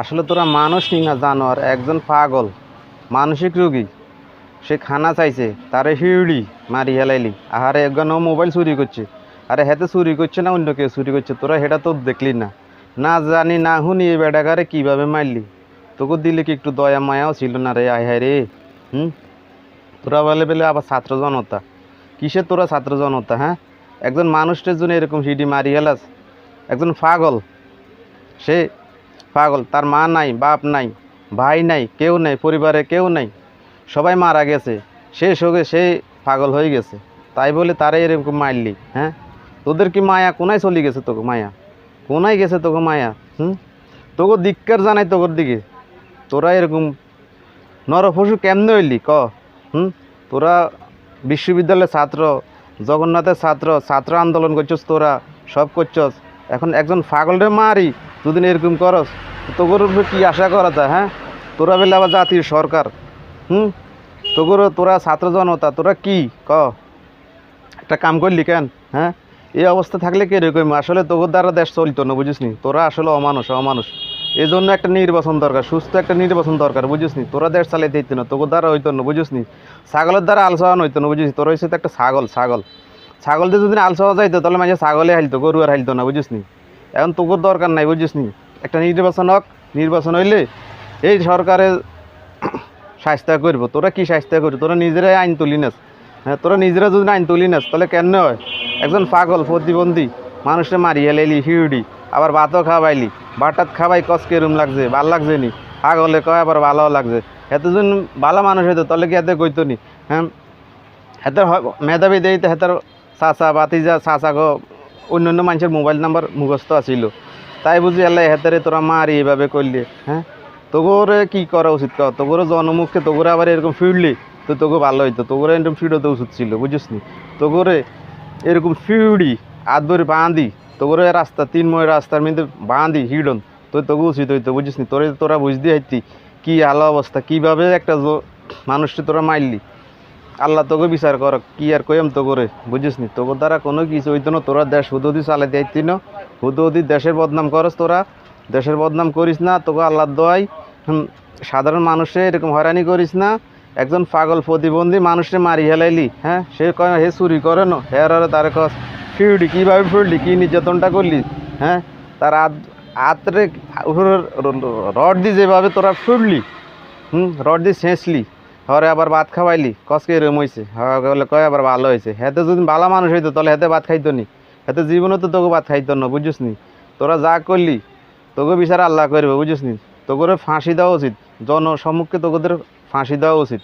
আসলে তোরা মানুষ নি না জানোয়ার, একজন পাগল, মানসিক রোগী। সে খানা চাইছে, তারে হিউড়ি মারি হেলাইলি। আহারে, একজন মোবাইল চুরি করছে। আরে, হেতে চুরি করছে না অন্য কেউ চুরি করছে? তোরা সেটা তো দেখলি না। না জানি, না শুনি এই বেটাকারে কীভাবে মারলি। তোকে দিলে কি একটু দয়া, মায়াও ছিল না রে? আয় হায় রে। হুম? তোরা বলে বলে আবার ছাত্র জনতা। কিসের তোরা ছাত্র জনতা হ্যাঁ? একজন মানুষের জন্য এরকম সিডি মারি হেলাস। একজন পাগল। সে পাগল, তার মা নাই, বাপ নাই, ভাই নাই, কেউ নাই, পরিবারে কেউ নাই। সবাই মারা গেছে। সে সঙ্গে সে পাগল হয়ে গেছে। তাই বলে তারাই এরকম মারলি হ্যাঁ? তোদের কি মায়া? কোনায় চলে গেছে তোকে মায়া? কোনায় গেছে তোকে মায়া? হুম? তোকে দিককার জানাই তোর দিকে। তোরা এরকম নরপশু কেমনে হইলি? ক? হুম? তোরা বিশ্ববিদ্যালয়ের ছাত্র, জগন্নাথের ছাত্র ছাত্র আন্দোলন করছস তোরা, সব করছস। এখন একজন পাগলরে মারি দুদিন এরকম করস তোর উপরে কি আশা করা যায় হ্যাঁ? তোরা বেলে আবার জাতির সরকার, হুম? তোর তোরা ছাত্র জনতা, তোরা কি? ক। একটা কাম করলি কেন হ্যাঁ? এই অবস্থা থাকলে কি এরকম? আসলে তোর দ্বারা দেশ চলতো না বুঝিস নি তোরা আসলে অমানুষ অমানুষ। এই জন্য একটা নির্বাচন দরকার, সুস্থ একটা নির্বাচন দরকার বুঝিস নি তোরা দেশ চালাইতে হইতো না তোর দ্বারা হইতো না বুঝিস নি ছাগলের দ্বারা আলসাওয়ান হইতো না বুঝিস তোর হয়েছে তো একটা ছাগল ছাগল। ছাগল দিয়ে যদি আলসাওয়া যাইতো, তাহলে মাঝে ছাগলে হাইলতো, গরু আর হাইলতো না বুঝিস নি এখন তোর দরকার নাই বুঝিস নি? একটা নির্বাচন হোক, নির্বাচন হইলে এই সরকারের স্বাস্থ্য করব। তোরা কি স্বাস্থ্য করবি? তোরা নিজেরাই আইন তুলি নাস। হ্যাঁ তোরা নিজেরা যদি আইন তুলি নাস, তাহলে কেন হয়? একজন পাগল, প্রতিবন্ধী মানুষে মারি হেলাইলি হিউডি, আবার ভাতও খাওয়াইলি। বাটাত খাওয়াই কসকে রুম লাগছে, ভালো লাগছে নি? পাগলে কয় আবার ভালোও লাগছে। এতজন ভালো মানুষ হইতো, তাহলে কি এতে কইতো নি? হ্যাঁ হেতার মেধাবী দেই হেতার চাচা বাতিজা চাচা গো অন্য অন্য মানুষের মোবাইল নাম্বার মুখস্থ আছিল। তাই বুঝি এলাই হেতারে তোরা মারি এইভাবে করলি হ্যাঁ? তোগরে কি করা উচিত কর? তোগরে জনমুখে তোগরে আবার এরকম ফিরলি, তো তোকে ভালো হইতো। তোগরে এরকম ফিরতে উচিত ছিল বুঝিস নি? তোগরে এরকম ফিউড়ি, আদরে বাঁধি, তোগরে রাস্তা তিনময় রাস্তার মধ্যে বাঁধি, হিডন, তো তোকে উচিত হইতো বুঝিস নি? তোরে, তোরা বুঝতে হাইতি কি আলো অবস্থা, কীভাবে একটা মানুষটি তোরা মারলি আল্লাহ তোকে বিচার কর, কি আর কইম তো করে বুঝিস নি? তোর দ্বারা কোনো কিছু হইতো না, তোরা দেশ হুদুদি চালাই দিতে না। হুদুদি দেশের বদনাম করস তোরা, দেশের বদনাম করিস না, তোকে আল্লাহর দোয়াই সাধারণ মানুষে এরকম হয়রানি করিস না। একজন পাগল প্রতিবন্ধী মানুষে মারি হেলাইলি হ্যাঁ? সে কয়, হে চুরি করে না? হের আর তার কস, ফিরলি, কীভাবে ফিরলি, কী নির্যাতনটা করলি? হ্যাঁ? তার আত আতরে রড দিয়ে যেভাবে তোরা ফিরলি, হুম, রড দিয়ে ছেঁচলি হরে আবার ভাত খাওয়াইলি কসকে এরম হয়েছে বলে, কয় আবার ভালো হয়েছে হেতে যদি ভালো মানুষ হইতো, তাহলে হেতে ভাত খাইতো নি। হেতে জীবনে তো তোকে ভাত খাইতো না, বুঝিস নি? তোরা যা করলি, তোকে বিচার আল্লাহ করবে, বুঝিস নি? তোকে ফাঁসি দেওয়া উচিত। জনসম্মুখে তোদের ফাঁসি দেওয়া উচিত।